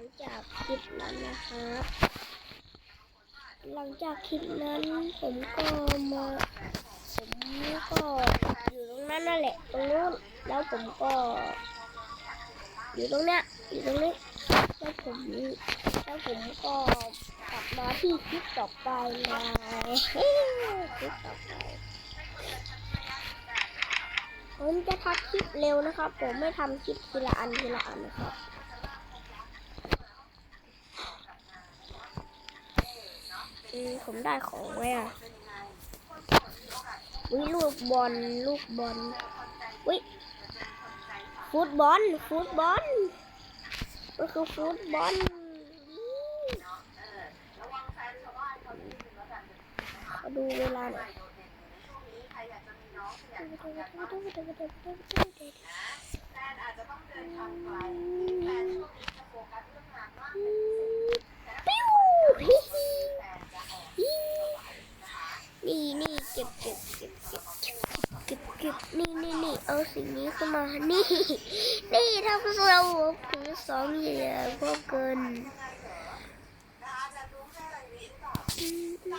ลังจากคลิปนั้นนะครับหลังจากคลิปนั้นผมก็มาผมก็อยู่ตรงนั้นนั่นแหละตรงนู้นแล้วผมก็ อยู่ตรงเนี้ยอยู่ตรงนี้แล้วผมแล้วผมก็กลับมาที่คลิปต่อไปเลยคลิปต่อไปผมจะทำคลิปเร็วนะครับ ผมไม่ทำคลิปทีละอันทีละอันนะครับ อืมผมได้ของไว้อะวิลูกบอลลูกบอลวิฟุตบอลฟุตบอลมันคือฟุตบอลมาดูเวลาหน่อยปิ้วฮิฮิฮิ นี่นี่เก็บเก็บเก็บเก็บเก็บเก็บเก็บนี่นี่นี่เอาสิ่งนี้ขึ้นมา นี่ นี่ถ้าพวกเราผมสองเหยื่อพวกเกินดีใ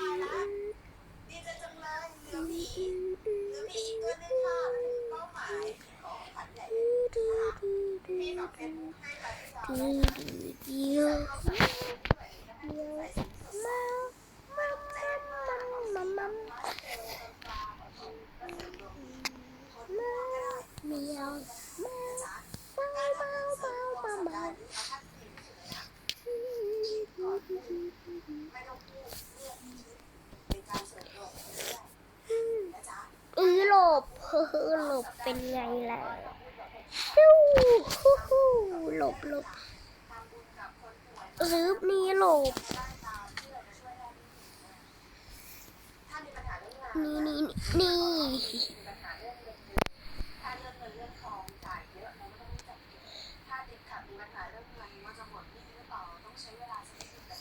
จ บเป็นไงล่ะฮู้ฮู้ฮู้หลบหลบซื้อมีหลบนี่นี่นี่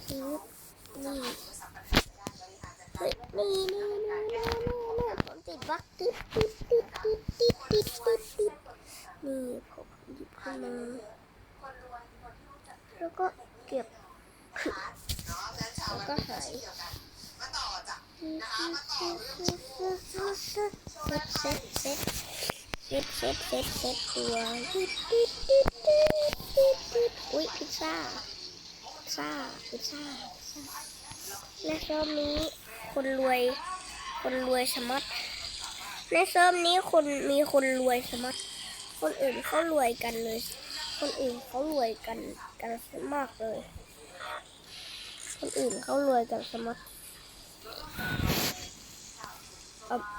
นี่นี่นี่นี่ ต้องใช้เวลาสักนิดนึงแต่ซื้อจะนี่ผ่านอุปสรรคปัญหาไปได้บริหารจัดการเฮ้ยเรื่องนี่นี่นี่นี่นี่ผมติดติดติดติดติดติดติดติดนี่ผมหยิบขึ้นมาแล้วก็เก็บแล้วชาวแล้วก็หายเดียวกันมาต่อจ้ะเซ็ตเซ็ตเซ็ตเซ็ตเซ็ตเซ็ตตัวติดติดติดติดติดติดอุ้ยพิซซ่าพิซซ่าพิซซ่าและร์ฟนี้คนรวยคนรวยสมัต ในเซิร์ฟนี้คนมีคนรวยสมัตคนอื่นเขารวยกันเลย คนอื่นเขารวยกันกันมากเลย คนอื่นเขารวยกันสมัตเ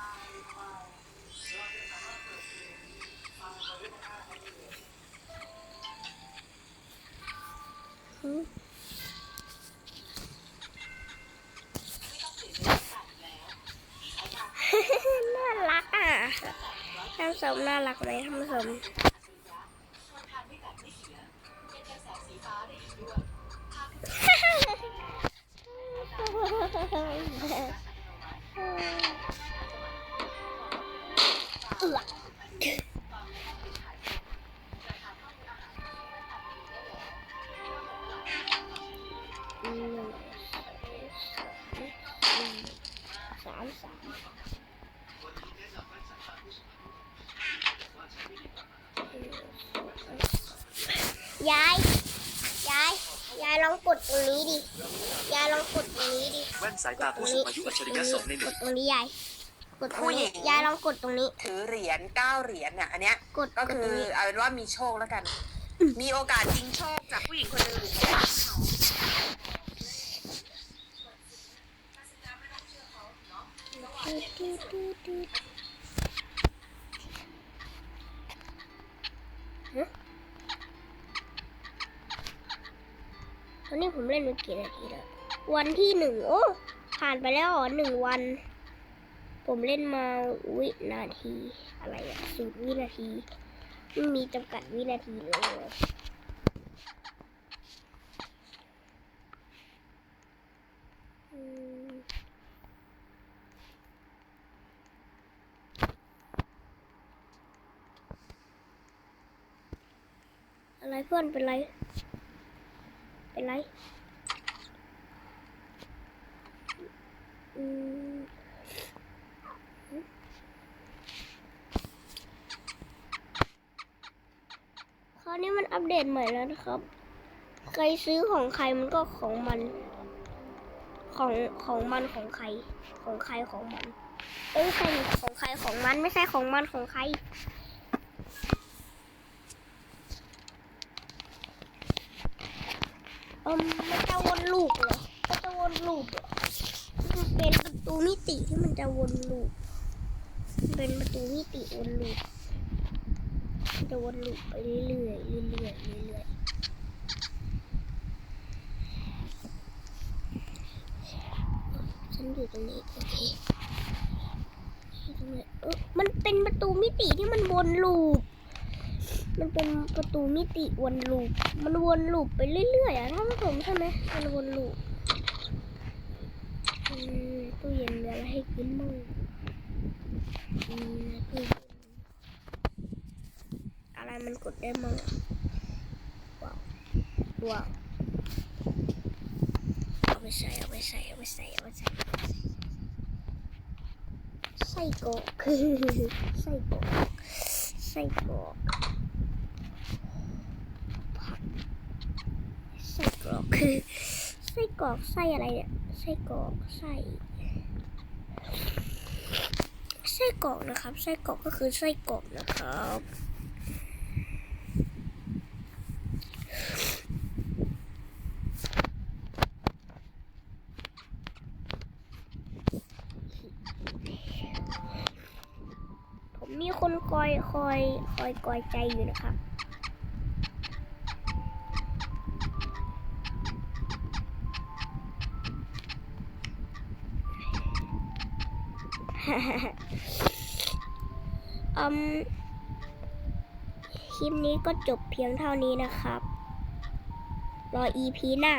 ผู้ชมน่ารักไหมท่านผู้ชมเอือ ยาย ยาย ยายลองกดตรงนี้ดิ ยายลองกดตรงนี้ดิแว่นสายตาผู้สูงอายุอัจฉริยะสองในหกนึ่ดงตรงนี้ยาย กดตรงนี้ ยายลองกดตรงนี้ ถือเหรียญเก้าเหรียญเนี่ยอันเนี้ยกดก็กดคืตรองนี้ เอาเป็นว่ามีโชคแล้วกัน มีโอกาสจริงโชคจากผู้หญิงคนหนึ่งหรือ ฮะวันนี้ ผมเล่นมากี่นาทีแล้ววันที่หนึ่งโอ้ผ่านไปแล้วเหรอหนึ่งวัน ผมเล่นมาวินาที อะไรอะสูตรวินาทีไม่มีจำกัดวินาทีเลยอืมอะไรเพื่อนเป็นไร เป็นไรอืมคราวนี้มันอัปเดตใหม่แล้วนะครับ ใครซื้อของใครมันก็ของมัน ของของมันของใคร ของใครของมัน เอ้ยใครของใครของมันไม่ใช่ของมันของใคร เอ มมันจะวนลูปเหรอมันจะวนลูปเหรอมันเป็นประตูมิติที่มันจะวนลูปมันเป็นประตูมิติวนลูปมันจะวนลูปไปเรื่อยๆเรื่อยๆเรื่อยๆฉันอยู่ตรงนี้โอเคตรงนี้เออมันเป็นประตูมิติที่มันวนลูป มันเป็นประตูมิติวนลูป มันวนลูปไปเรื่อยๆอะท่านผู้ชมใช่ไหมมันวนลูปตู้เย็นเดี๋ยวเราให้กินมั่งอืมตู้เย็นอะไรมันกดได้มั่งว้าวว้าวเอาไปใส่เอาไปใส่เอาไปใส่เอาไปใส่ไส้กรอกไส้กรอกไส้กรอก ไส้กรอกคือไส้กรอกไส้อะไรเนี่ยไส้กรอกไส้ไส้กรอกนะครับไส้กรอกก็คือไส้กรอกนะครับ ผมมีคนคอยคอยคอยกอยใจอยู่นะครับ อืมคลิปนี้ก็จบเพียงเท่านี้นะครับ รอ EP หน้า